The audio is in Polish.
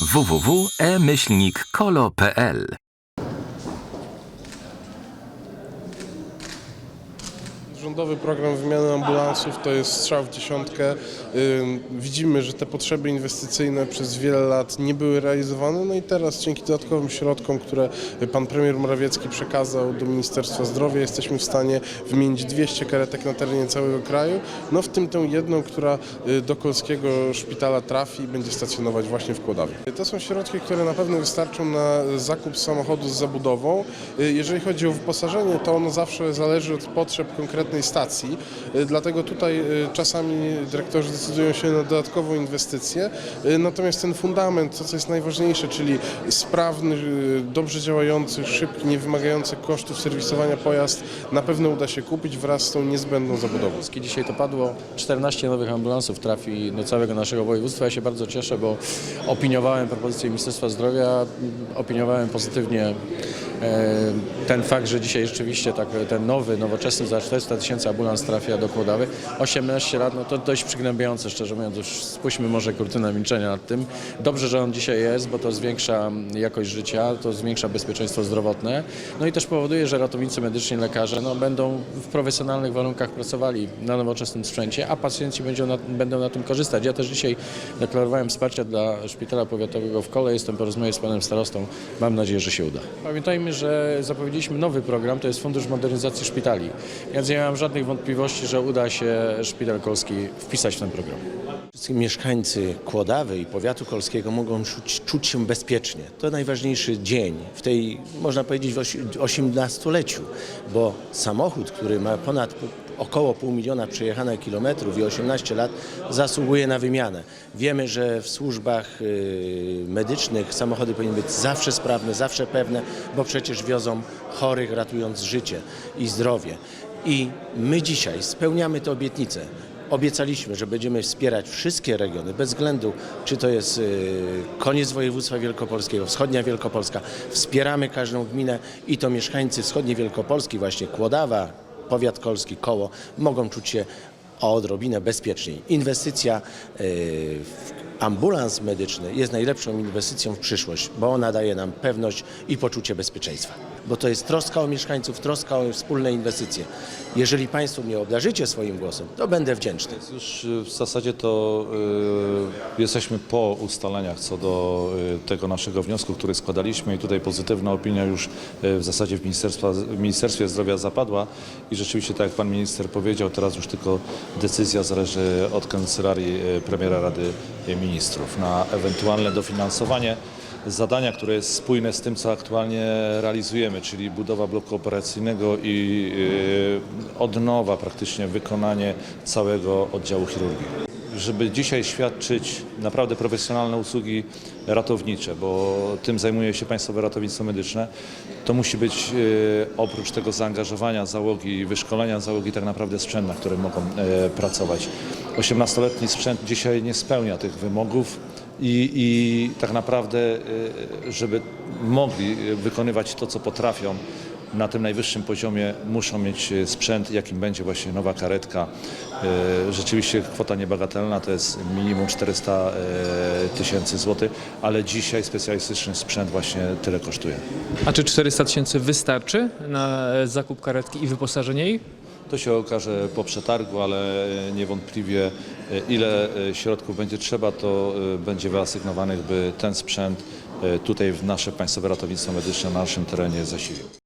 www.e-kolo.pl Rządowy program wymiany ambulansów to jest strzał w dziesiątkę. Widzimy, że te potrzeby inwestycyjne przez wiele lat nie były realizowane, no i teraz dzięki dodatkowym środkom, które pan premier Morawiecki przekazał do Ministerstwa Zdrowia, jesteśmy w stanie wymienić 200 karetek na terenie całego kraju, no w tym tę jedną, która y, do Kolskiego Szpitala trafi i będzie stacjonować właśnie w Kłodawie. To są środki, które na pewno wystarczą na zakup samochodu z zabudową. Y, Jeżeli chodzi o wyposażenie, to ono zawsze zależy od potrzeb konkretnej stacji, Y, dlatego tutaj y, czasami dyrektorzy decydują się na dodatkową inwestycję, Y, natomiast ten fundament, to co jest najważniejsze, czyli sprawny, dobrze działający, szybki, nie wymagający kosztów serwisowania pojazd, na pewno uda się kupić wraz z tą niezbędną zabudową. Dzisiaj to padło, 14 nowych ambulansów trafi do całego naszego województwa. Ja się bardzo cieszę, bo opiniowałem propozycję Ministerstwa Zdrowia, opiniowałem pozytywnie e, ten fakt, że dzisiaj rzeczywiście tak, ten nowy, nowoczesny za 400 tysięcy ambulans trafia do Kłodawy. 18 lat, no to dość przygnębiające, szczerze mówiąc, już spuśćmy może kurtynę milczenia nad tym. Dobrze, że on dzisiaj jest, bo to zwiększa jakość życia, to zwiększa bezpieczeństwo zdrowotne, no i też powoduje, że ratownicy medyczni, lekarze no, będą w profesjonalnych warunkach pracowali na nowoczesnym sprzęcie, a pacjenci będą na, będą na tym korzystać. Ja też dzisiaj deklarowałem wsparcie dla Szpitala Powiatowego w Kole, jestem po rozmowie z panem starostą, mam nadzieję, że się uda. Pamiętajmy, że zapowiedzieliśmy nowy program, to jest Fundusz Modernizacji Szpitali, więc nie żadnych wątpliwości, że uda się Szpital Kolski wpisać w ten program. Wszyscy mieszkańcy Kłodawy i powiatu kolskiego mogą czuć, czuć się bezpiecznie. To najważniejszy dzień w tej, można powiedzieć, w osi- 18-leciu, bo samochód, który ma ponad około pół miliona przejechanych kilometrów i 18 lat, zasługuje na wymianę. Wiemy, że w służbach y, medycznych samochody powinny być zawsze sprawne, zawsze pewne, bo przecież wiozą chorych, ratując życie i zdrowie. I my dzisiaj spełniamy tę obietnicę. Obiecaliśmy, że będziemy wspierać wszystkie regiony, bez względu czy to jest y, koniec województwa wielkopolskiego, wschodnia Wielkopolska. Wspieramy każdą gminę i to mieszkańcy wschodniej Wielkopolski, właśnie Kłodawa, powiat kolski, koło, mogą czuć się o odrobinę bezpieczniej. Inwestycja y, w ambulans medyczny jest najlepszą inwestycją w przyszłość, bo ona daje nam pewność i poczucie bezpieczeństwa. Bo to jest troska o mieszkańców, troska o wspólne inwestycje. Jeżeli Państwo mnie obdarzycie swoim głosem, to będę wdzięczny. Już y, w zasadzie to y, jesteśmy po ustaleniach co do y, tego naszego wniosku, który składaliśmy i tutaj pozytywna opinia już y, w zasadzie w, w Ministerstwie Zdrowia zapadła i rzeczywiście tak jak Pan Minister powiedział, teraz już tylko decyzja zależy od Kancelarii y, Premiera Rady Ministrów na ewentualne dofinansowanie zadania, które jest spójne z tym, co aktualnie realizujemy, czyli budowa bloku operacyjnego i y, od nowa praktycznie wykonanie całego oddziału chirurgii. Żeby dzisiaj świadczyć naprawdę profesjonalne usługi ratownicze, bo tym zajmuje się Państwowe Ratownictwo Medyczne, to musi być y, oprócz tego zaangażowania załogi wyszkolenia załogi tak naprawdę sprzęt, na którym mogą e, pracować. 18-letni sprzęt dzisiaj nie spełnia tych wymogów i, i tak naprawdę, y, żeby mogli wykonywać to, co potrafią na tym najwyższym poziomie, muszą mieć y, sprzęt, jakim będzie właśnie nowa karetka. Y, Rzeczywiście kwota niebagatelna to jest minimum 400 y, tysięcy złotych, ale dzisiaj specjalistyczny sprzęt właśnie tyle kosztuje. A czy 400 tysięcy wystarczy na e, zakup karetki i wyposażenie jej? To się okaże po przetargu, ale niewątpliwie ile środków będzie trzeba, to będzie wyasygnowanych, by ten sprzęt tutaj w nasze Państwowe Ratownictwo Medyczne na naszym terenie zasilił.